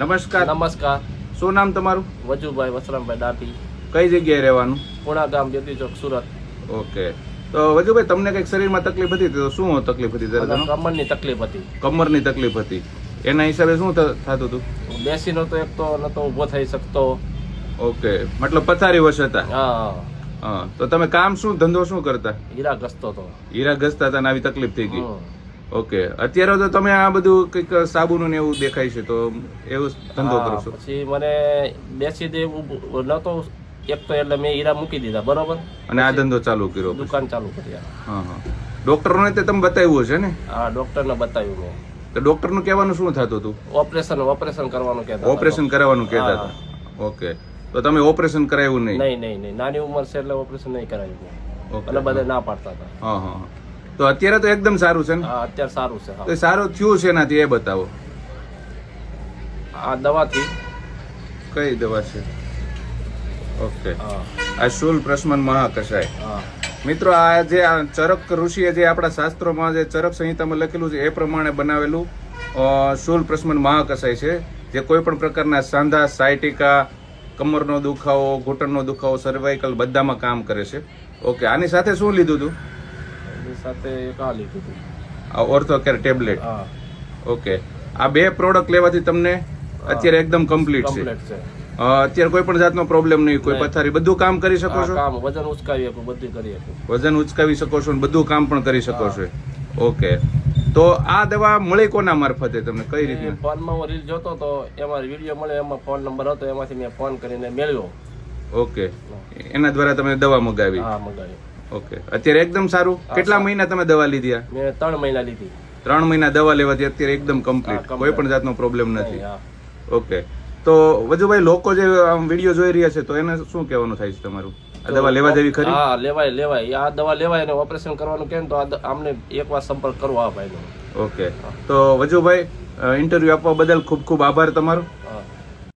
નમસ્કાર. નમસ્કાર. શું નામ તમારું? વજુભાઈ વસરામભાઈ ડાભી કઈ જગ્યાએ રહેવાનું? પુણા ગામ જ્યોતિ ચોક સુરત. ઓકે. તો વજુભાઈ તમને કંઈક શરીરમાં તકલીફ હતી તો શું તકલીફ હતી કમરની તકલીફ હતી. કમરની તકલીફ હતી. એના હિસાબે શું થતું હતું? બેસીનો તો એક તો નતો ઊભો થઈ શકતો. ઓકે. મતલબ પથારી વશ હતા? હા. હા. તો તમે કામ શું ધંધો શું કરતા? હીરા ઘસતો હતો. હીરા ઘસતા હતા આવી તકલીફ થઈ ગઈ. ઓકે. અત્યારે તો તમે આ બધું કંઈક સાબુનું ને એવું દેખાય છે તો એવું ધંધો હા, કરો છો. પછી મને બેસી દે ન નતો એક તો એટલે મેં હીરા મૂકી દીધા બરોબર? અને આ ધંધો ચાલુ કર્યો દુકાન ચાલુ કરી. હા. હા ડોક્ટરોને તે તમે બતાવ્યું છે ને? આ ડોક્ટરને બતાવ્યું મેં. તો ડોક્ટરનું કહેવાનું શું થતું હતું? ઓપરેશન ઓપરેશન કરવાનું કહેતા ઓપરેશન કરાવવાનું કહેતા હતા. ઓકે. તો તમે ઓપરેશન કરાવ્યું નહીં? નહીં નહીં નાની ઉંમર છે એટલે ઓપરેશન નહીં કરાવ્યું એટલે બધા ના પાડતા હતા. હા હા હા. તો અત્યારે તો એકદમ સારું છે ને? હા અત્યારે સારું છે તો સારું થયું છે એનાથી એ બતાવો. આ દવાથી. કઈ દવા છે? ઓકે. આ શૂલ પ્રશ્મન મહાકશાય. હા. મિત્રો આ જે આ ચરક ઋષિએ જે આપણા શાસ્ત્રોમાં જે ચરક સંહિતામાં લખેલું છે એ પ્રમાણે બનાવેલું શુલ પ્રશ્મન મહાકશાય છે જે કોઈ પણ પ્રકારના સાંધા સાયટિકા કમરનો દુખાવો ઘૂંટણનો દુખાવો સર્વાઇકલ બધામાં કામ કરે છે. ઓકે આની સાથે શું લીધું હતું સાથે એક આ લીધું હતું. આ ઓર્થો કેર ટેબ્લેટ હા. ઓકે આ બે પ્રોડક્ટ લેવાથી તમને અત્યારે એકદમ કમ્પ્લીટ છે. છે. અત્યારે કોઈ પણ જાતનો પ્રોબ્લેમ નહીં કોઈ પથારી. બધું કામ કરી શકો છો? કામ વજન ઉચકાવી આપું બધું કરી આપું વજન ઉચકાવી શકો છો અને બધું કામ પણ કરી શકો છો. ઓકે તો આ દવા મળી કોના મારફતે તમને? કઈ રીતે ફોનમાં હું રીલ જોતો તો એમાં વીડિયો મળે એમાં ફોન નંબર હતો એમાંથી મેં ફોન કરીને મેળવ્યો. ઓકે એના દ્વારા તમે દવા મગાવી? હા મંગાવ્યો ઓકે. અત્યારે એકદમ સારું? કેટલા મહિના તમે દવા લીધી આ? મેં ત્રણ મહિના લીધી. ત્રણ મહિના દવા લેવાથી અત્યારે એકદમ કમ્પ્લીટ કોઈ પણ જાતનો પ્રોબ્લેમ નથી. હા. ઓકે. તો વજુભાઈ લોકો જે આમ વીડિયો જોઈ રહ્યા છે તો એને શું કહેવાનું થાય છે તમારું? આ દવા લેવા જેવી ખરી? હા લેવાય લેવાય. આ દવા લેવાય અને ઓપરેશન કરવાનું કેમ તો આ દ- આમને એકવાર સંપર્ક કરવો આ ભાઈનો. ઓકે. તો વજુભાઈ ઇન્ટરવ્યુ આપવા બદલ ખૂબ ખૂબ આભાર તમારો.